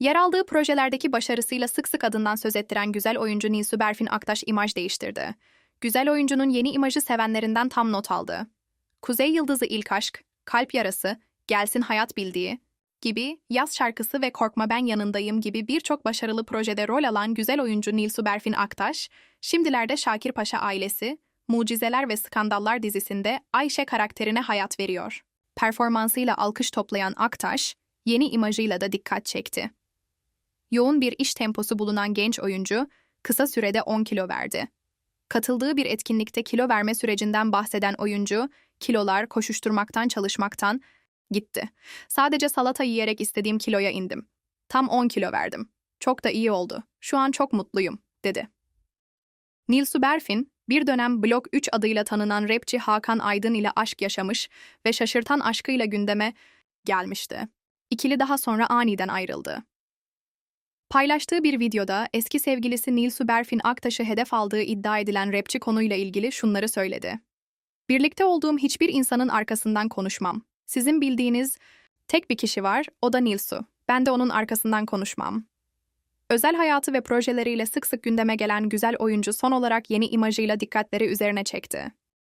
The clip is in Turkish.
Yer aldığı projelerdeki başarısıyla sık sık adından söz ettiren güzel oyuncu Nilsu Berfin Aktaş imaj değiştirdi. Güzel oyuncunun yeni imajı sevenlerinden tam not aldı. Kuzey Yıldızı İlk Aşk, Kalp Yarası, Gelsin Hayat Bildiği gibi Yaz Şarkısı ve Korkma Ben Yanındayım gibi birçok başarılı projede rol alan güzel oyuncu Nilsu Berfin Aktaş, şimdilerde Şakir Paşa ailesi, Mucizeler ve Skandallar dizisinde Ayşe karakterine hayat veriyor. Performansıyla alkış toplayan Aktaş, yeni imajıyla da dikkat çekti. Yoğun bir iş temposu bulunan genç oyuncu, kısa sürede 10 kilo verdi. Katıldığı bir etkinlikte kilo verme sürecinden bahseden oyuncu, kilolar koşuşturmaktan çalışmaktan gitti. Sadece salata yiyerek istediğim kiloya indim. Tam 10 kilo verdim. Çok da iyi oldu. Şu an çok mutluyum, dedi. Nilsu Berfin, bir dönem Blok 3 adıyla tanınan rapçi Hakan Aydın ile aşk yaşamış ve şaşırtan aşkıyla gündeme gelmişti. İkili daha sonra aniden ayrıldı. Paylaştığı bir videoda eski sevgilisi Nilsu Berfin Aktaş'ı hedef aldığı iddia edilen rapçi konuyla ilgili şunları söyledi. Birlikte olduğum hiçbir insanın arkasından konuşmam. Sizin bildiğiniz tek bir kişi var, o da Nilsu. Ben de onun arkasından konuşmam. Özel hayatı ve projeleriyle sık sık gündeme gelen güzel oyuncu son olarak yeni imajıyla dikkatleri üzerine çekti.